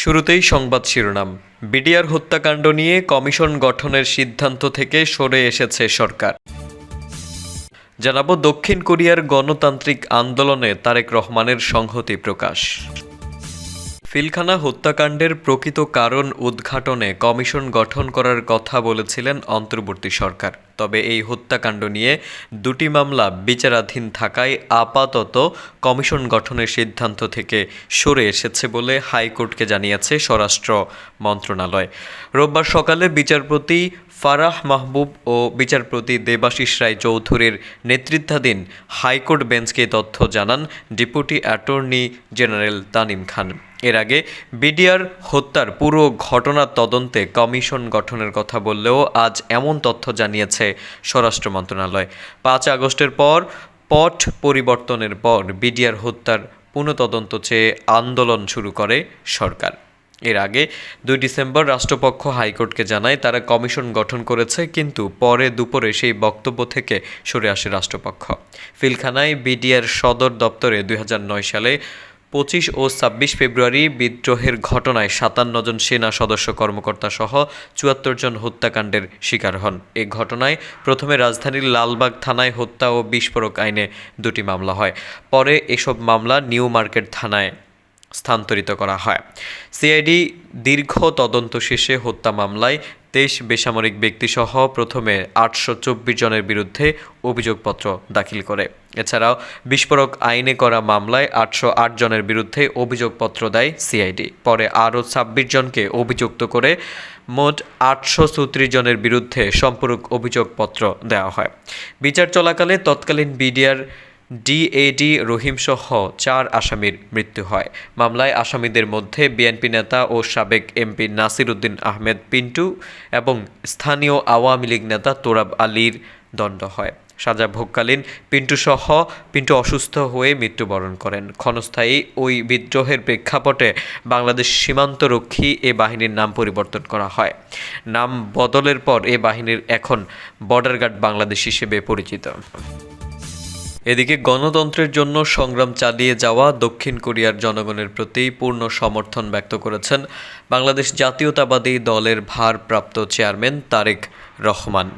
শুরুতেই সংবাদ শিরোনাম। বিডিআর হত্যাকাণ্ড নিয়ে কমিশন গঠনের সিদ্ধান্ত থেকে সরে এসেছে সরকার। জানাব দক্ষিণ কোরিয়ার গণতান্ত্রিক আন্দোলনে তারেক রহমানের সংহতি প্রকাশ। ফিলখানা হত্যাকাণ্ডের প্রকৃত কারণ উদ্ঘাটনে কমিশন গঠন করার কথা বলেছিলেন অন্তর্বর্তী সরকার। তবে এই হত্যাকাণ্ড নিয়ে দুটি মামলা বিচারাধীন থাকায় আপাতত কমিশন গঠনের সিদ্ধান্ত থেকে সরে এসেছে বলে হাইকোর্টকে জানিয়েছে স্বরাষ্ট্র মন্ত্রণালয়। রোববার সকালে বিচারপতি ফারাহ মাহবুব ও বিচারপতি দেবাশিস রায় চৌধুরীর নেতৃত্বাধীন হাইকোর্ট বেঞ্চকে তথ্য জানান deputy attorney general Tanim Khan. এর আগে বিডিআর হত্যার পুরো ঘটনার তদন্তে কমিশন গঠনের কথা বললেও আজ এমন তথ্য জানিয়েছে স্বরাষ্ট্র মন্ত্রণালয়। পাঁচ আগস্টের পর পট পরিবর্তনের পর বিডিআর হত্যার পুনঃতদন্ত চেয়ে আন্দোলন শুরু করে সরকার। এর আগে দুই ডিসেম্বর রাষ্ট্রপক্ষ হাইকোর্টকে জানায় তারা কমিশন গঠন করেছে, কিন্তু পরে দুপুরে সেই বক্তব্য থেকে সরে আসে রাষ্ট্রপক্ষ। ফিলখানায় বিডিআর সদর দপ্তরে দুই হাজার নয় সালে পঁচিশ ও ছাব্বিশ ফেব্রুয়ারি বিদ্রোহের ঘটনায় সাতান্ন জন সেনা সদস্য কর্মকর্তা সহ চুয়াত্তর জন হত্যাকাণ্ডের শিকার হন। এ ঘটনায় প্রথমে রাজধানীর লালবাগ থানায় হত্যা ও বিস্ফোরক আইনে দুটি মামলা হয়। পরে এসব মামলা নিউ মার্কেট থানায় স্থানান্তরিত করা হয়। সিআইডি দীর্ঘ তদন্ত শেষে হত্যা মামলায় তেইশ বেসামরিক ব্যক্তিসহ প্রথমে আটশো চব্বিশ জনের বিরুদ্ধে অভিযোগপত্র দাখিল করে। এছাড়াও বিস্ফোরক আইনে করা মামলায় আটশো আট জনের বিরুদ্ধে অভিযোগপত্র দেয় সিআইডি। পরে আরও ছাব্বিশ জনকে অভিযুক্ত করে মোট আটশো চৌত্রিশ জনের বিরুদ্ধে সম্পূরক অভিযোগপত্র দেওয়া হয়। বিচার চলাকালে তৎকালীন বিডিআর ডিএডি রহিমসহ চার আসামির মৃত্যু হয়। মামলায় আসামিদের মধ্যে বিএনপি নেতা ও সাবেক এমপি নাসির উদ্দিন আহমেদ পিন্টু এবং স্থানীয় আওয়ামী লীগ নেতা তোরাব আলীর দণ্ড হয়। সাজা ভোগকালীন পিন্টু সহ পিন্টু অসুস্থ হয়ে মৃত্যুবরণ করেন। ক্ষণস্থায়ী ওই বিদ্রোহের প্রেক্ষাপটে বাংলাদেশ সীমান্তরক্ষী এ বাহিনীর নাম পরিবর্তন করা হয়। নাম বদলের পর এ বাহিনীর এখন বর্ডার গার্ড বাংলাদেশ হিসেবে পরিচিত। এদিকে গণতন্ত্রের জন্য সংগ্রাম চালিয়ে যাওয়া দক্ষিণ কোরিয়ার জনগণের প্রতি পূর্ণ সমর্থন ব্যক্ত করেছেন বাংলাদেশ জাতীয়তাবাদী দলের ভারপ্রাপ্ত চেয়ারম্যান তারেক রহমান।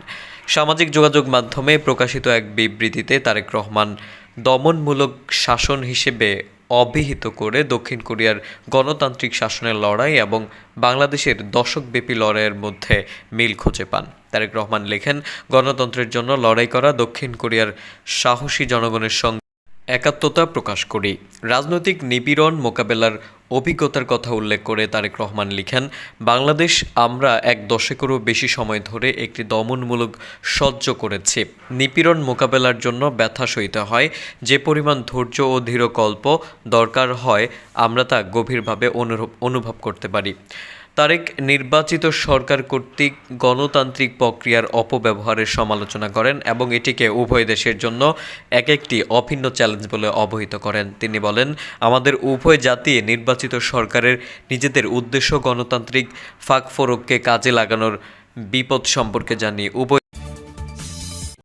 সামাজিক যোগাযোগ মাধ্যমে প্রকাশিত এক বিবৃতিতে তারেক রহমান দমনমূলক শাসন হিসেবে অভিহিত করে দক্ষিণ কোরিয়ার গণতান্ত্রিক শাসনের লড়াই এবং বাংলাদেশের দশকব্যাপী লড়াইয়ের মধ্যে মিল খুঁজে পান। তারেক রহমান লেখেন, গণতন্ত্রের জন্য লড়াই করা দক্ষিণ কোরিয়ার সাহসী জনগণের সঙ্গে একাত্মতা প্রকাশ করি। রাজনৈতিক নিপীড়ন মোকাবেলার অভিজ্ঞতার কথা উল্লেখ করে তারেক রহমান লিখেন, বাংলাদেশ আমরা এক দশকেরও বেশি সময় ধরে একটি দমনমূলক সহ্য করেছি। নিপীড়ন মোকাবেলার জন্য ব্যথা সইতে হয়। যে পরিমাণ ধৈর্য ও ধীরকল্প দরকার হয়, আমরা তা গভীরভাবে অনুভব করতে পারি। তারেক নির্বাচিত সরকার কর্তৃক গণতান্ত্রিক প্রক্রিয়ার অপব্যবহারের সমালোচনা করেন এবং এটিকে উভয় দেশের জন্য এক একটি অভিন্ন চ্যালেঞ্জ বলে অবহিত করেন। তিনি বলেন, আমাদের উভয় জাতি নির্বাচিত সরকারের নিজেদের উদ্দেশ্য গণতান্ত্রিক ফাঁকফোরককে কাজে লাগানোর বিপদ সম্পর্কে জানিয়ে উভয়